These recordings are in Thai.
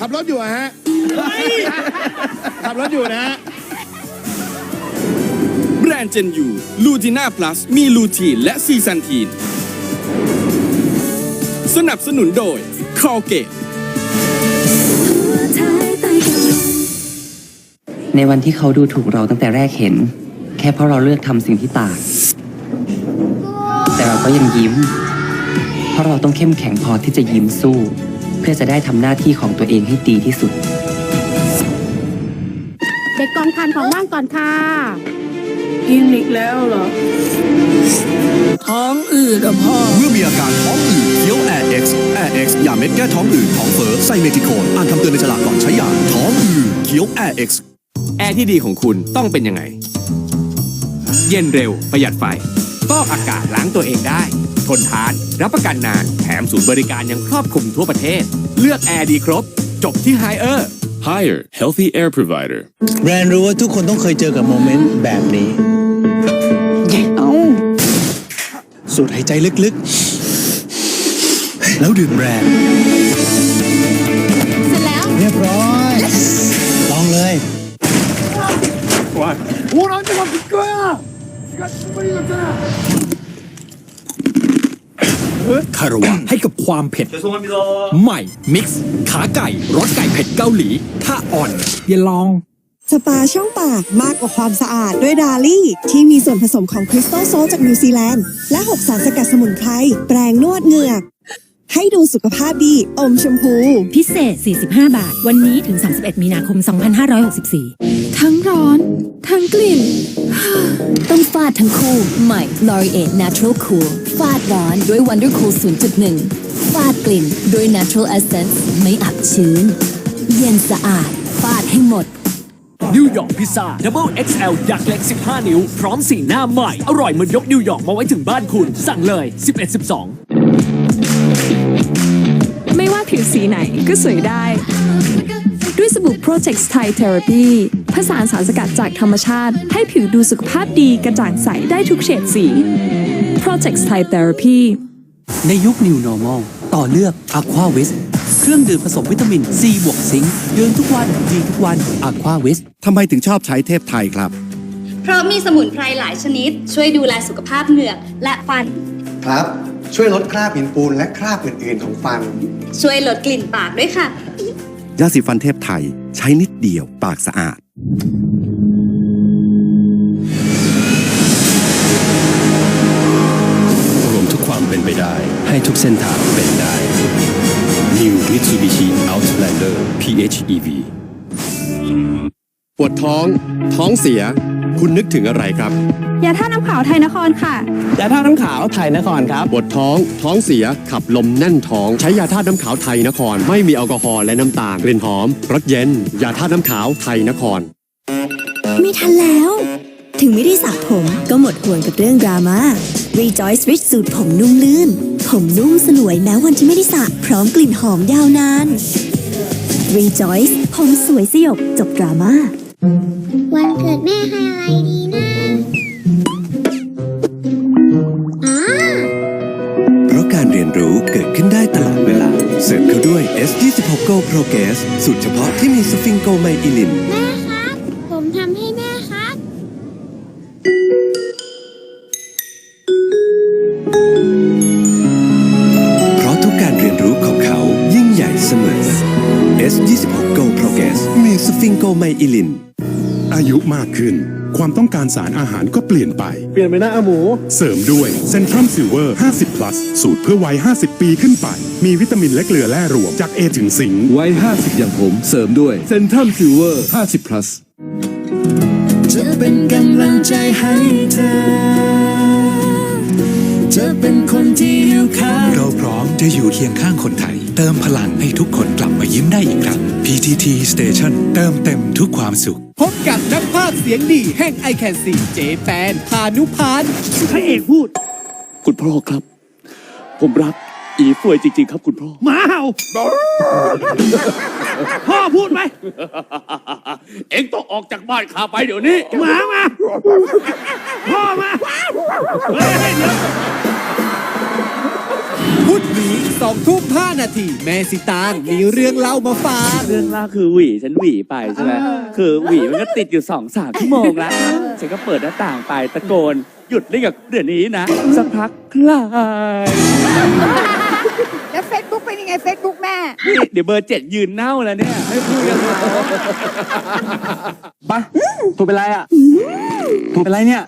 ขับรถอยู่อะฮะขับรถอยู่นะฮะ แบรนด์เจนยูลูทีน่าพลัสมีลูทีนและซีซันทีน สนับสนุนโดยคอเกต ในวันที่เขาดูถูกเราตั้งแต่แรกเห็น แค่เพราะเราเลือกทำสิ่งที่ต่าง แต่เราก็ยังยิ้ม เพราะเราต้องเข้มแข็งพอที่จะยิ้มสู้เพื่อจะได้ทำหน้าที่ของตัวเองให้ดีที่สุด เด็กกองทานของว่างก่อนค่ะ กินอีกแล้วเหรอ ท้องอืดอะพ่อ เมื่อมีอาการท้องอืดเคี้ยว Air X Air X ยาเม็ดแก้ท้องอืดท้องเฟ้อไซเมทิโคนอ่านคำเตือนในฉลากก่อนใช้ยาท้องอืดเคี้ยว Air X แอร์ที่ดีของคุณต้องเป็นยังไง เย็นเร็วประหยัดไฟ ฟอกอากาศล้างตัวเองได้ ทนทาน รับประกันนาน แถมศูนย์บริการยังครอบคลุมทั่วประเทศ เลือกแอร์ดีครบ จบที่ไฮเออร์ Higher Healthy Air Provider แบรนด์รู้ว่าทุกคนต้องเคยเจอกับโมเมนต์แบบนี้สูดหายใจลึกๆ แล้วดื่มแบรนด์เสร็จแล้วเรียบร้อย คารวะ ให้กับความเผ็ด ใหม่ มิกซ์ ขาไก่รสไก่เผ็ดเกาหลี ถ้าอ่อน อย่าลอง สปาช่องปากมากกว่าความสะอาดด้วยดาลี่ ที่มีส่วนผสมของคริสตัลโซลจากนิวซีแลนด์ และ 6 สารสกัดสมุนไพรแปรงนวดเหงือก ให้ดูสุขภาพดี อมชมพู พิเศษ 45 บาท วันนี้ถึง 31 มีนาคม 2564 ทั้งร้อน ทั้งกลิ่น ต้องฟาดทั้งคู่ ใหม่ l o r i e t Natural Cool ฟาดร้อนด้วย Wonder Cool 0.1 ฟาดกลิ่นด้วย Natural Essence ไม่อับชื้น เย็นสะอาด ฟาดให้หมด นิวยอร์กพิซซ่า Double XL ยักษ์เล็ก 15 นิ้ว พร้อมสีหน้าใหม่ อร่อยเหมือนยกนิวยอร์กมาไว้ถึงบ้านคุณ สั่งเลย 11 12 ไม่ว่าผิวสีไหนก็สวยได้ ด้วยสบู่ Protect Thai Therapy ผสานสารสกัดจากธรรมชาติ ให้ผิวดูสุขภาพดีกระจ่างใสได้ทุกเฉดสี Protect Thai Therapy ในยุค New Normal ต่อเลือก Aqua w i s เครื่องดื่มผสมวิตามิน C บวกซิงค์ดื่มทุกวันดีทุกวัน Aqua w i s ทำไมถึงชอบใช้เทพไทยครับ เพราะมีสมุนไพรหลายชนิด ช่วยดูแลสุขภาพเหงือกและฟัน ครับ ช่วยลดคราบหินปูนและคราบอื่นๆของฟัน ช่วยลดกลิ่นปากด้วยค่ะ ยาสีฟันเทพไทยใช้นิดเดียวปากสะอาด ทุกเส้นทางเป็นได้ New Mitsubishi Outlander PHEV ปวดท้อง ท้องเสีย คุณนึกถึงอะไรครับ ยาท่าน้ำขาวไทยนครค่ะ ยาท่าน้ำขาวไทยนครครับ ปวดท้อง ท้องเสีย ขับลมแน่นท้อง ใช้ยาท่าตุน้ำขาวไทยนคร ไม่มีแอลกอฮอล์และน้ำตาล กลิ่นหอม รสเย็น ยาท่าตุน้ำขาวไทยนคร ไม่ทันแล้ว ถึงไม่ได้สระผม ก็หมดห่วงกับเรื่องดราม่า Rejoice Rich สูตรผมนุ่มลื่น ผมนุ่มสลวยแม้วันที่ไม่ได้สระพร้อมกลิ่นหอมยาวนาน Rejoice ผมสวยสยบจบดราม่า วันเกิดแม่ให้อะไรดีนะอ๋อเพราะการเรียนรู้เกิดขึ้นได้ตลอดเวลา เสริมเข้าด้วย S26 Go Progress สูตรเฉพาะที่มีสฟิงโกไมอิลิน แม่ครับ ผมทำให้แม่ มีสฟิงโกไมอิลิน อายุมากขึ้น ความต้องการสารอาหารก็เปลี่ยนไป เปลี่ยนไปน้าอาหมู เสริมด้วยเซนทรัมซิลเวอร์ 50 plus สูตรเพื่อวัย 50 ปีขึ้นไป มีวิตามินและเกลือแร่รวมจาก A ถึงสิงวัย50 อย่างผมเสริมด้วยเซนทรัมซิลเวอร์ 50 plus จะเป็นกำลังใจให้เธอ จะเป็นคนที่อยู่ข้างเราพร้อมจะอยู่เคียงข้างคนไทย เติมพลังให้ทุกคนกลับมายิ้มได้อีกครั้ง PTT Station เติมเต็มทุกความสุข พบกับนักพากย์เสียงดีแห่งไอแคนซีเจแปนพานุพานพระเอกพูด คุณพ่อครับ ผมรักอีฟวยจริง ๆ ครับคุณพ่อ หมาเห่า พ่อพูดไหม เอ็งต้องออกจากบ้านข้าไปเดี๋ยวนี้ หมามา พ่อมา เฮ้ยเดี๋ยว พุธนี้ส2ทุ่ม5นาทีแม่สิตางมีเรื่องเล่ามาฝากเรื่องล่าวคือหวีฉันหวีไปใช่ไหมคือหวีมันก็ติดอยู่สองสามชั่วโมงแล้วฉันก็เปิดหน้าต่างไปตะโกน หยุดได้กับเดี๋ยวนี้นะ สักพักคลายแล้วเฟซบุ๊กเป็นยังไงเฟซบุ๊กแม่ นี่เดี๋ยวเบอร์เจ็ดยืนเน่าแล้วเนี่ย ไม่คุยกันแล้วปะถูกเป็นไรอะถูกเป็นไรเนี่ย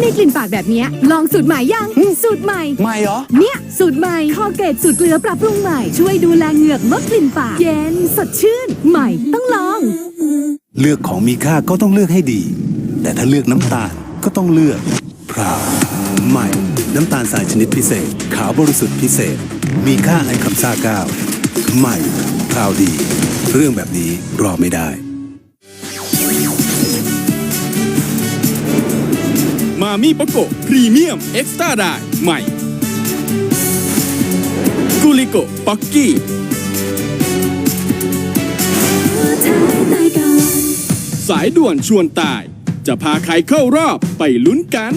ในกลิ่นปากแบบเนี้ยลองสูตรใหม่ยัง สูตรใหม่ ไม่เหรอ เนี่ย สูตรใหม่คอเกตสูตรเกลือปรับปรุงใหม่ ช่วยดูแลเหงือกลดกลิ่นปาก เย็นสดชื่น ใหม่ต้องลอง เลือกของมีค่าก็ต้องเลือกให้ดี แต่ถ้าเลือกน้ำตาลก็ต้องเลือกพราวใหม่น้ำตาลสายชนิดพิเศษ ขาวบริสุทธิ์พิเศษ มีค่าไอคำซ่าเก้าใหม่พราวดี เรื่องแบบนี้รอไม่ได้ มามี่ปะโกพรีเมียม เอ็กซ์ตร้าได้ใหม่กูลิโกป๊อกกี้สายด่วนชวนตาย จะพาใครเข้ารอบไปลุ้นกัน